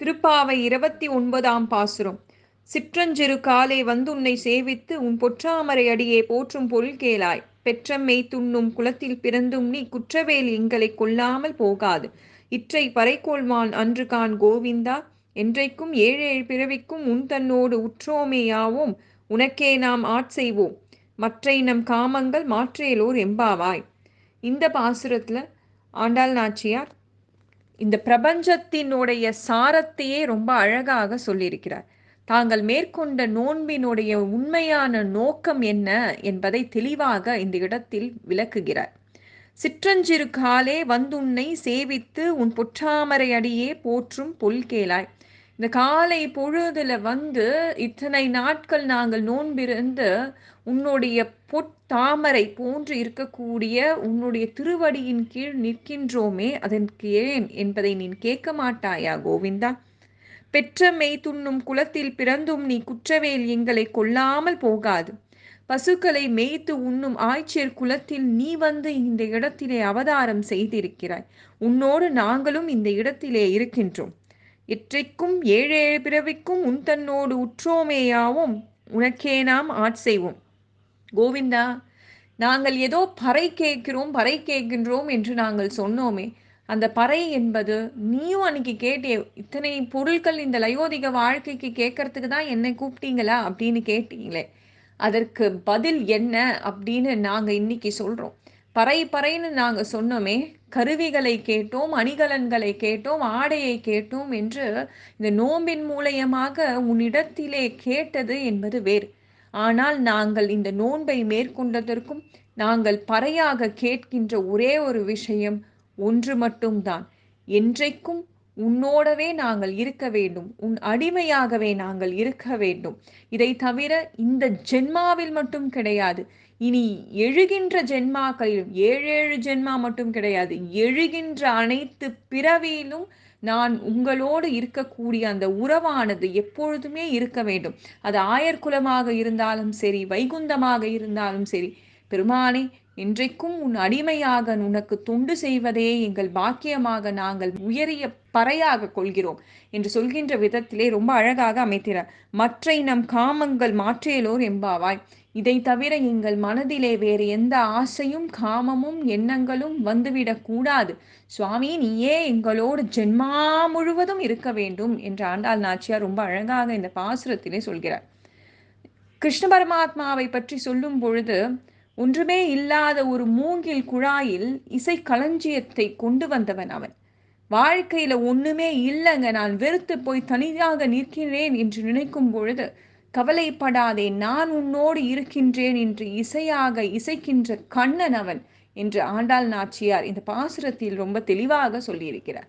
திருப்பாவை இருபத்தி ஒன்பதாம் பாசுரம். சிற்றஞ்சிறு காலை வந்துன்னை சேவித்து உன் பொற்றாமரை அடியே போற்றும் பொருள் கேளாய். பெற்றம்மை துண்ணும் குலத்தில் பிறந்தும் நீ குற்றவேல் எங்களை கொல்லாமல் போகாது. இற்றை பறைக்கோள்வான் அன்று கான் கோவிந்தா என்றைக்கும் ஏழேழு பிறவிக்கும் உன் தன்னோடு உற்றோமேயாவோம் உனக்கே நாம் ஆட்செய்வோம் மற்றை நம் காமங்கள் மாற்றேலோர் எம்பாவாய். இந்த பாசுரத்தில் ஆண்டாள் நாச்சியார் இந்த பிரபஞ்சத்தினுடைய சாரத்தையே ரொம்ப அழகாக சொல்லியிருக்கிறார். தாங்கள் மேற்கொண்ட நோன்பினுடைய உண்மையான நோக்கம் என்ன என்பதை தெளிவாக இந்த இடத்தில் விளக்குகிறார். சிற்றஞ்சிறு காலே வந்துன்னை சேவித்து உன் பொற்றாமரை அடியே போற்றும் பொல்கேளாய் இந்த காலை பொழுதுல வந்து இத்தனை நாட்கள் நாங்கள் நோன்பிருந்து உன்னுடைய பொத்தாமரை போன்று இருக்கக்கூடிய உன்னுடைய திருவடியின் கீழ் நிற்கின்றோமே அதற்கு ஏன் என்பதை நீ கேட்க மாட்டாயா கோவிந்தா? பெற்ற மெய் துண்ணும் குலத்தில் பிறந்தும் நீ குற்றவேல் எங்களை கொல்லாமல் போகாது. பசுக்களை மேய்த்து உண்ணும் ஆய்ச்சியர் குலத்தில் நீ வந்து இந்த இடத்திலே அவதாரம் செய்திருக்கிறாய். உன்னோடு நாங்களும் இந்த இடத்திலே இருக்கின்றோம். இற்றைக்கும் ஏழேழு பிறவிக்கும் உன் தன்னோடு உற்றோமேயாவும் உனக்கே நாம் ஆட்செய்வோம் கோவிந்தா நாங்கள் ஏதோ பறை கேட்கிறோம் பறை கேட்கின்றோம் என்று நாங்கள் சொன்னோமே அந்த பறை என்பது நீயும் அன்னைக்கு கேட்டே இத்தனை பொருட்கள் இந்த லயோதிக வாழ்க்கைக்கு கேட்கறதுக்கு தான் என்னை கூப்பிட்டீங்களா அப்படின்னு கேட்டீங்களே அதற்கு பதில் என்ன அப்படின்னு நாங்கள் இன்னைக்கு சொல்கிறோம் பறை பறைன்னு நாங்கள் சொன்னோமே கருவிகளை கேட்டோம் அணிகலன்களை கேட்டோம் ஆடையை கேட்டோம் என்று இந்த நோம்பின் மூலயமாக உன்னிடத்திலே கேட்டது என்பது வேறு. ஆனால் நாங்கள் இந்த நோன்பை மேற்கொண்டதற்கும் நாங்கள் பறையாக கேட்கின்ற ஒரே ஒரு விஷயம் ஒன்று மட்டும்தான். என்றைக்கும் உன்னோடவே நாங்கள் இருக்க வேண்டும் உன் அடிமையாகவே நாங்கள் இருக்க வேண்டும். இதை தவிர இந்த ஜென்மாவில் மட்டும் கிடையாது. இனி எழுகின்ற ஜென்மாக்களிலும் ஏழேழு ஜென்மா மட்டும் கிடையாது எழுகின்ற அனைத்து பிறவியிலும் நான் உங்களோடு இருக்கக்கூடிய அந்த உறவானது எப்பொழுதுமே இருக்க வேண்டும். அது ஆயர்குலமாக இருந்தாலும் சரி வைகுந்தமாக இருந்தாலும் சரி பெருமானே இன்றைக்கும் உன் அடிமையாக உனக்கு தொண்டு செய்வதே எங்கள் பாக்கியமாக நாங்கள் உயரிய பறையாக கொள்கிறோம் என்று சொல்கின்ற விதத்திலே ரொம்ப அழகாக அமைத்திறார் மற்றை நம் காமங்கள் மாற்றியலோர் எம்பாவாய் இதை தவிர எங்கள் மனதிலே வேறு எந்த ஆசையும் காமமும் எண்ணங்களும் வந்துவிடக் கூடாது. சுவாமி நீயே எங்களோடு ஜென்மா முழுவதும் இருக்க வேண்டும் என்று ஆண்டாள் நாச்சியார் ரொம்ப அழகாக இந்த பாசுரத்திலே சொல்கிறார். கிருஷ்ண பரமாத்மாவை பற்றி சொல்லும் பொழுது ஒன்றுமே இல்லாத ஒரு மூங்கில் குழாயில் இசை களஞ்சியத்தை கொண்டு வந்தவன் அவன். வாழ்க்கையில ஒண்ணுமே இல்லைங்க நான் வெறுத்து போய் தனியாக நிற்கிறேன் என்று நினைக்கும் பொழுது கவலைப்படாதே நான் உன்னோடு இருக்கின்றேன் என்று இசையாக இசைக்கின்ற கண்ணன் அவன் என்று ஆண்டாள் நாச்சியார் இந்த பாசுரத்தில் ரொம்ப தெளிவாக சொல்லியிருக்கிறார்.